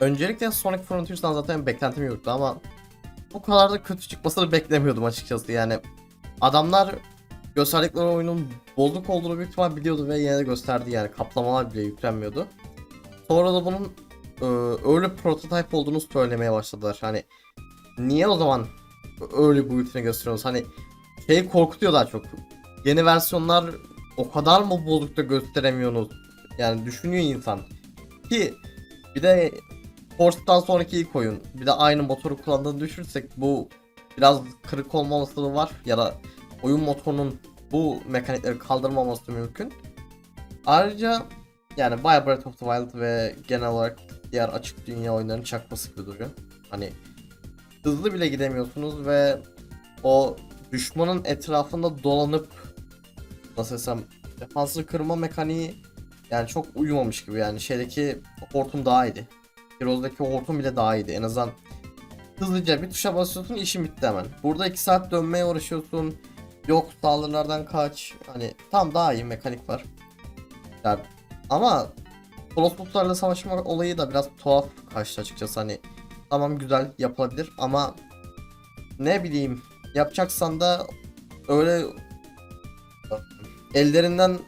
Öncelikle Sonic Frontiers'dan zaten beklentim yoktu ama bu kadar da kötü çıkmasını beklemiyordum açıkçası yani. Adamlar gösterdikleri oyunun bozuk olduğunu büyük ihtimal biliyordu ve yine de gösterdi yani kaplamalar bile yüklenmiyordu. Sonra da bunun e, öyle prototype olduğunu söylemeye başladılar. Hani niye o zaman öyle boyutunu gösteriyorsunuz? Hani şey korkutuyor daha çok. Yeni versiyonlar o kadar mı bozuk da gösteremiyorsunuz? Yani düşünüyor insan. Ki bir de Force'dan sonraki ilk oyun. Bir de aynı motoru kullandığını düşünürsek bu biraz kırık olma olasılığı var. Ya da oyun motorunun bu mekanikleri kaldırmaması mümkün. Ayrıca yani bayağı Breath of the Wild ve genel olarak diğer açık dünya oyunlarının çakması gibi duruyor. Hani hızlı bile gidemiyorsunuz ve o düşmanın etrafında dolanıp nasıl desem defansını kırma mekaniği yani çok uyumamış gibi yani şeydeki hortum daha iyiydi. Heroes'daki hortum bile daha iyiydi. En azından hızlıca bir tuşa basıyorsun işin bitti hemen. Burada 2 saat dönmeye uğraşıyorsun. Yok saldırılardan kaç. Hani tam daha iyi mekanik var. Yani, ama Kolossuslarla savaşma olayı da biraz tuhaf kaçtı açıkçası hani tamam güzel yapılabilir ama ne bileyim yapacaksan da öyle ellerinden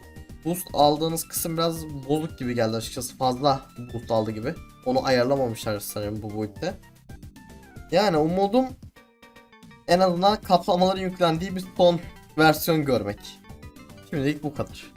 boost aldığınız kısım biraz bozuk gibi geldi açıkçası. Fazla boost aldı gibi. Onu ayarlamamışlar sanırım bu boyutta. Yani umudum en azından kaplamaların yüklendiği bir son versiyon görmek. Şimdilik bu kadar